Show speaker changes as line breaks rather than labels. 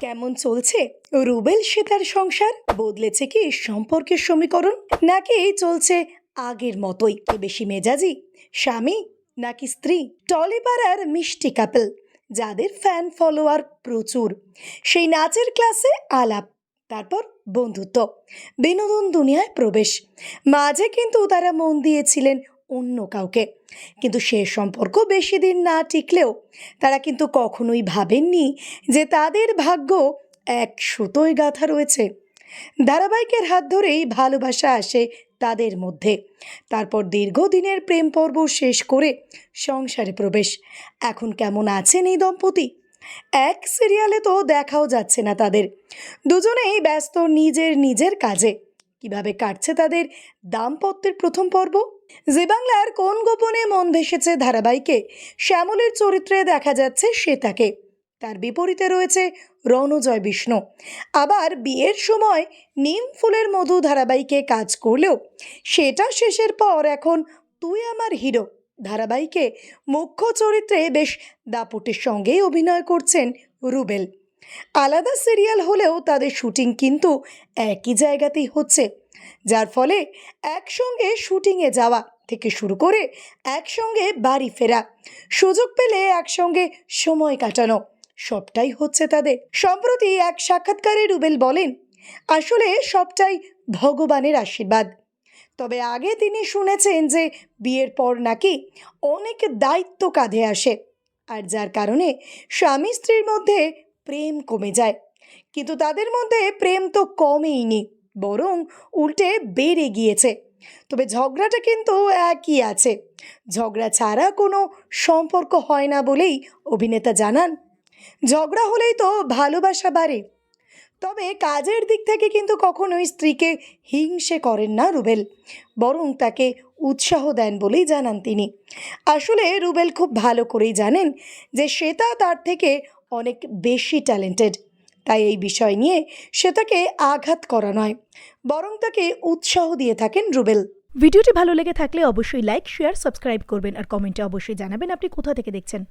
কেমন চলছে? রুবেল সেতার সংসার? বদলেছে কি সম্পর্কের সমীকরণ? নাকি চলছে আগের মতোই কে বেশি মেজাজি? স্বামী নাকি স্ত্রী? টলিপাড়ার মিষ্টি কাপল, যাদের ফ্যান ফলোয়ার প্রচুর। সেই নাচের ক্লাসে আলাপ, তারপর বন্ধুত্ব। বিনোদন দুনিয়ায় প্রবেশ। মাঝে কিন্তু তারা মন দিয়েছিলেন অন্য কাউকে। কিন্তু সে সম্পর্ক বেশি দিন না টিকলেও তারা কিন্তু কখনোই ভাবেননি যে তাদের ভাগ্য এক সুতোয় গাঁথা রয়েছে। ধারাবাহিকের হাত ধরেই ভালোবাসা আসে তাদের মধ্যে। তারপর দীর্ঘদিনের প্রেম পর্ব শেষ করে সংসারে প্রবেশ। এখন কেমন আছেন এই দম্পতি? এক সিরিয়ালে তো দেখাও যাচ্ছে না তাদের। দুজনেই ব্যস্ত নিজের নিজের কাজে। কীভাবে কাটছে তাদের দাম্পত্যের প্রথম পর্ব? জি বাংলার কোন গোপনে মন ভেসেছে ধারাবাহিকে, শ্যামলের চরিত্রে দেখা যাচ্ছে শ্বেতাকে তার বিপরীতে রয়েছে রণজয় বিষ্ণু। আবার বিয়ের সময় নিম ফুলের মধু ধারাবাহিকে কাজ করলেও, সেটা শেষের পর এখন তুই আমার হিরো। ধারাবাহিকে মুখ্য চরিত্রে বেশ দাপটের সঙ্গেই অভিনয় করছেন রুবেল। আলাদা সিরিয়াল হলেও তাদের শুটিং কিন্তু একই জায়গাতেই হচ্ছে। যার ফলে একসঙ্গে শুটিংয়ে যাওয়া থেকে শুরু করে একসঙ্গে বাড়ি ফেরা, সুযোগ পেলে একসঙ্গে সময় কাটানো, সবটাই হচ্ছে তাদের। সম্প্রতি এক সাক্ষাৎকারে রুবেল বলেন, আসলে সবটাই ভগবানের আশীর্বাদ। তবে আগে তিনি শুনেছেন যে বিয়ের পর নাকি অনেক দায়িত্ব কাঁধে আসে, আর যার কারণে স্বামী স্ত্রীর মধ্যে প্রেম কমে যায়। কিন্তু তাদের মধ্যে প্রেম তো কমেইনি। বরং উল্টে বেড়ে গিয়েছে। তবে ঝগড়াটা কিন্তু একই আছে। ঝগড়া ছাড়া কোনো সম্পর্ক হয় না বলেই অভিনেতা জানান, ঝগড়া হলেই তো ভালোবাসা বাড়ে। তবে কাজের দিক থেকে কিন্তু কখনোই স্ত্রীকে হিংসে করেন না রুবেল, বরং তাকে উৎসাহ দেন বলেই জানান তিনি। আসলে রুবেল খুব ভালো করেই জানেন যে শ্বেতা তার থেকে অনেক বেশি ট্যালেন্টেড তাই এই বিষয় নিয়ে সে তাকে আঘাত করা নয়, বরং তাকে উৎসাহ দিয়ে থাকেন রুবেল।
ভিডিওটি ভালো লেগে থাকলে অবশ্যই লাইক, শেয়ার, সাবস্ক্রাইব করবেন আর কমেন্টে অবশ্যই জানাবেন আপনি কোথা থেকে দেখছেন।